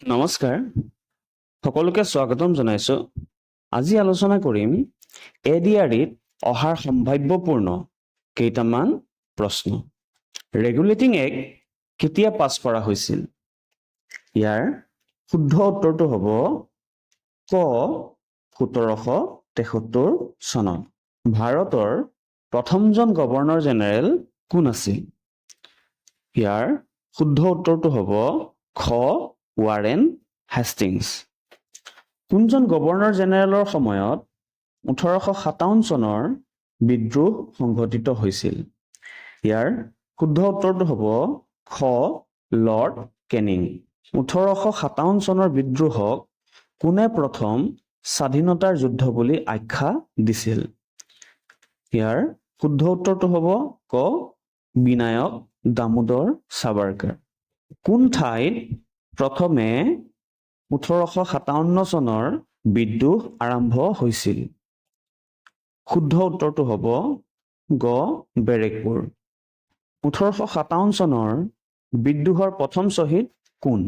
নমস্কাৰ। সকলোকে স্বাগতম জনাইছো। আজি আলোচনা কৰিম এ ডি আৰ ইত অহাৰ সম্ভাৱ্যপূৰ্ণ কেইটামান প্ৰশ্ন। ৰেগুলেটিং এক্ট কেতিয়া পাছ কৰা হৈছিল? ইয়াৰ শুদ্ধ উত্তৰটো হ'ব ক সোতৰশ তেসত্তৰ চনত। ভাৰতৰ প্ৰথমজন গভৰ্ণৰ জেনেৰেল কোন আছিল? ইয়াৰ শুদ্ধ উত্তৰটো হ'ব খ ৱাৰেন হেষ্টিংছ। কোনজন গভৰ্ণৰ জেনেৰেলৰ সময়ত ওঠৰশ সাতাৱন্ন চনৰ বিদ্ৰোহ সংঘটিত হৈছিল। ইয়াৰ শুদ্ধ উত্তৰটো হ'ব খ. Lord Canning. ওঠৰশ সাতাৱন্ন চনৰ বিদ্ৰোহক কোনে প্ৰথম স্বাধীনতাৰ যুদ্ধ বুলি আখ্যা দিছিল? ইয়াৰ শুদ্ধ উত্তৰটো হ'ব ক. বিনায়ক দামোদৰ সাভাৰকাৰ কোন ঠাইত প্ৰথমে ওঠৰশ সাতাৱন্ন চনৰ বিদ্ৰোহ আৰম্ভ হৈছিল। শুদ্ধ উত্তৰটো হ'ব গ. বেৰেকপুৰ। ওঠৰশ সাতাৱন্ন চনৰ বিদ্ৰোহৰ প্ৰথম শ্বহীদ কোন?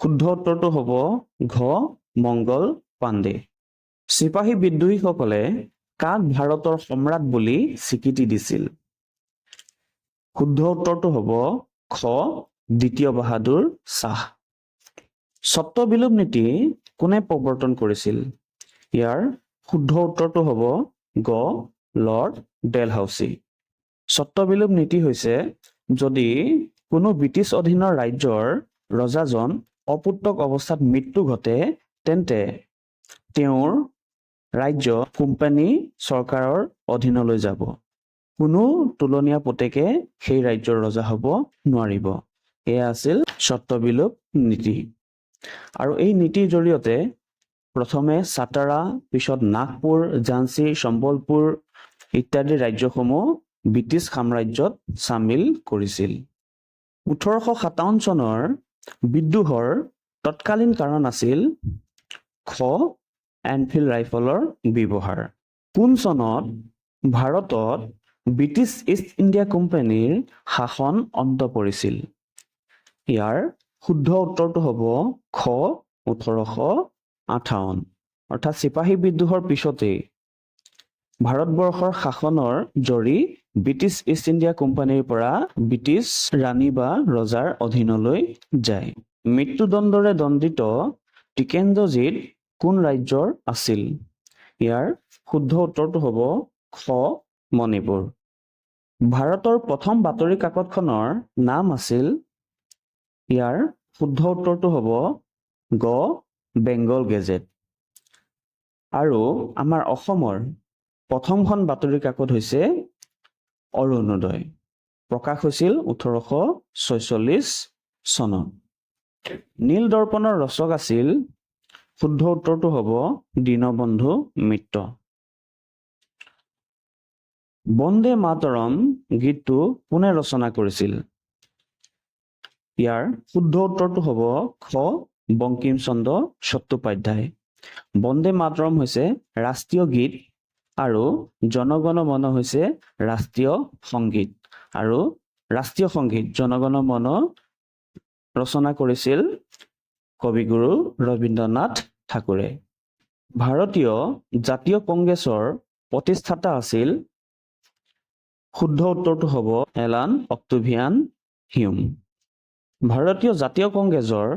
শুদ্ধ উত্তৰটো হ'ব ঘ. মংগল পাণ্ডে। চিপাহী বিদ্ৰোহীসকলে কাক ভাৰতৰ সম্ৰাট বুলি স্বীকৃতি দিছিল? শুদ্ধ উত্তৰটো হ'ব খ. দ্বিতীয় বাহাদুৰ শ্বাহ। স্বত্ব বিলোপ নীতি কোনে প্ৰৱৰ্তন কৰিছিল? ইয়াৰ শুদ্ধ উত্তৰটো হ'ব গ লৰ্ড ডেলহাউচি। স্বত্ব বিলোপ নীতি হৈছে যদি কোনো ব্ৰিটিছ অধীনৰ ৰাজ্যৰ ৰজাজন অপুত্ৰক অৱস্থাত মৃত্যু ঘটে তেন্তে তেওঁৰ ৰাজ্য কোম্পানী চৰকাৰৰ অধীনলৈ যাব। কোনো তুলনীয়া পুতেকে সেই ৰাজ্যৰ ৰজা হ'ব নোৱাৰিব। এয়া আছিল স্বত্ববিলোপ নীতি। আৰু এই নীতিৰ জৰিয়তে প্ৰথমে চাটাৰা পিছত নাগপুৰ ঝান্সী সম্বলপুৰ ইত্যাদি ৰাজ্যসমূহ ব্ৰিটিছ সাম্ৰাজ্যত চামিল কৰিছিল। ওঠৰশ সাতাৱন্ন চনৰ বিদ্ৰোহৰ তৎকালীন কাৰণ আছিল খ এনফিল্ড ৰাইফলৰ ব্যৱহাৰ। কোন চনত ভাৰতত ব্ৰিটিছ ইষ্ট ইণ্ডিয়া কোম্পানীৰ শাসন অন্ত পৰিছিল? ইয়াৰ শুদ্ধ উত্তৰটো হ'ব খ ওঠৰশ আঠাৱন্ন। অৰ্থাৎ চিপাহী বিদ্ৰোহৰ পিছতেই ভাৰতবৰ্ষৰ শাসনৰ জৰি ব্ৰিটিছ ইষ্ট ইণ্ডিয়া কোম্পানীৰ পৰা ব্ৰিটিছ ৰাণী বা ৰজাৰ অধীনলৈ যায়। মৃত্যুদণ্ডৰে দণ্ডিত টিকেন্দ্ৰজিত কোন ৰাজ্যৰ আছিল? ইয়াৰ শুদ্ধ উত্তৰটো হ'ব খ মণিপুৰ। ভাৰতৰ প্ৰথম বাতৰি কাকতখনৰ নাম আছিল ইয়াৰ শুদ্ধ উত্তৰটো হ'ব গ বেংগল গেজেট। আৰু আমাৰ অসমৰ প্ৰথমখন বাতৰি কাকত হৈছে অৰুণোদয়। প্ৰকাশ হৈছিল ওঠৰশ ছয়চল্লিছ চনত। নীল দৰ্পণৰ ৰচক আছিল শুদ্ধ উত্তৰটো হ'ব দীনবন্ধু মিত্ৰ। বন্দে মাতৰম গীতটো কোনে ৰচনা কৰিছিল? ইয়াৰ শুদ্ধ উত্তৰটো হ'ব খ বংকিম চট্টোপাধ্যায়। বন্দে মাতৰম হৈছে ৰাষ্ট্ৰীয় গীত আৰু জনগণ মন হৈছে ৰাষ্ট্ৰীয় সংগীত। আৰু ৰাষ্ট্ৰীয় সংগীত জনগণ মন ৰচনা কৰিছিল কবিগুৰু ৰবীন্দ্ৰনাথ ঠাকুৰে। ভাৰতীয় জাতীয় কংগ্ৰেছৰ প্ৰতিষ্ঠাতা আছিল শুদ্ধ উত্তৰটো হ'ব এলান অক্টোভিয়ান হিউম। ভাৰতীয় জাতীয় কংগ্ৰেছৰ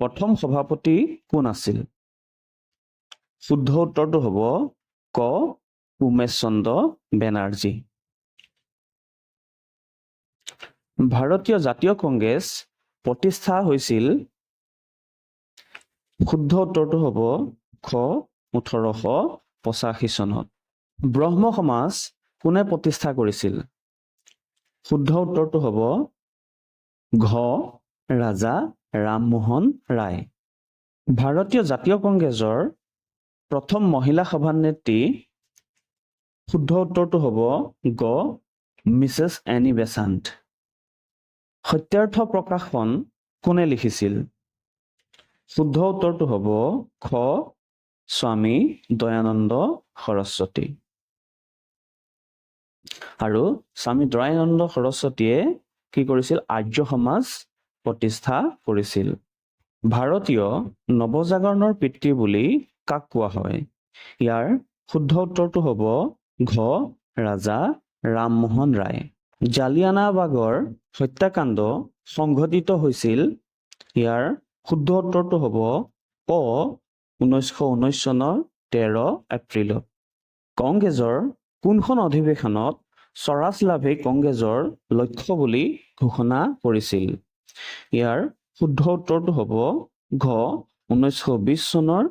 প্ৰথম সভাপতি কোন আছিল? শুদ্ধ উত্তৰটো হ'ব ক. উমেশ চন্দ্ৰ বেনাৰ্জী। ভাৰতীয় জাতীয় কংগ্ৰেছ প্ৰতিষ্ঠা হৈছিল শুদ্ধ উত্তৰটো হ'ব খ ওঠৰশ পঁচাশী চনত। ব্ৰহ্ম সমাজ কোনে প্ৰতিষ্ঠা কৰিছিল? শুদ্ধ উত্তৰটো হ'ব ঘ ৰাজা ৰামমোহন ৰায়। ভাৰতীয় জাতীয় কংগ্ৰেছৰ প্ৰথম মহিলা সভানেত্ৰী শুদ্ধ উত্তৰটো হ'ব গ মিছেছ এনি বেচাণ্ট সত্যাৰ্থ প্ৰকাশন কোনে লিখিছিল? শুদ্ধ উত্তৰটো হ'ব খ স্বামী দয়ানন্দ সৰস্বতী। আৰু স্বামী দয়ানন্দ সৰস্বতীয়ে কি কৰিছিল? আৰ্য সমাজ প্ৰতিষ্ঠা কৰিছিল। ভাৰতীয় নৱজাগৰণৰ পিতৃ বুলি কাক কোৱা হয়? ইয়াৰ শুদ্ধ উত্তৰটো হ'ব ঘ. ৰাজা ৰামমোহন ৰায়। জালিয়ানাবাগৰ হত্যাকাণ্ড সংঘটিত হৈছিল। ইয়াৰ শুদ্ধ উত্তৰটো হ'ব ক ঊনৈছশ ঊনৈছ চনৰ তেৰ এপ্ৰিলত। কংগ্ৰেছৰ কোনখন অধিৱেশনত স্বৰাজ লাভেই কংগ্ৰেছৰ লক্ষ্য বুলি ঘোষণা কৰিছিল। ইয়াৰ শুদ্ধ উত্তৰটো হ'ব ঘ ঊনৈছশ বিছ চনৰ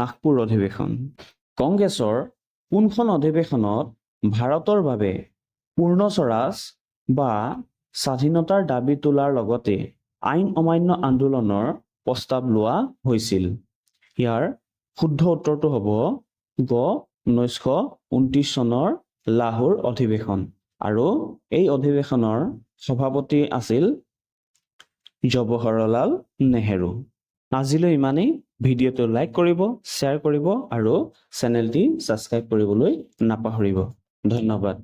নাগপুৰ অধিৱেশন। কংগ্ৰেছৰ কোনখন অধিৱেশনত ভাৰতৰ বাবে পূৰ্ণ স্বৰাজ বা স্বাধীনতাৰ দাবী তোলাৰ লগতে আইন অমান্য আন্দোলনৰ প্ৰস্তাৱ লোৱা হৈছিল? ইয়াৰ শুদ্ধ উত্তৰটো হ'ব গ ঊনৈছশ ঊনত্ৰিছ চনৰ লাহোৰ অধিৱেশন। আৰু এই অধিৱেশনৰ সভাপতি আছিল জৱাহৰলাল নেহেৰু। আজিলৈ ইমানেই। ভিডিঅ'টো লাইক কৰিব শ্বেয়াৰ কৰিব আৰু চেনেলটি ছাবস্ক্ৰাইব কৰিবলৈ নাপাহৰিব। ধন্যবাদ।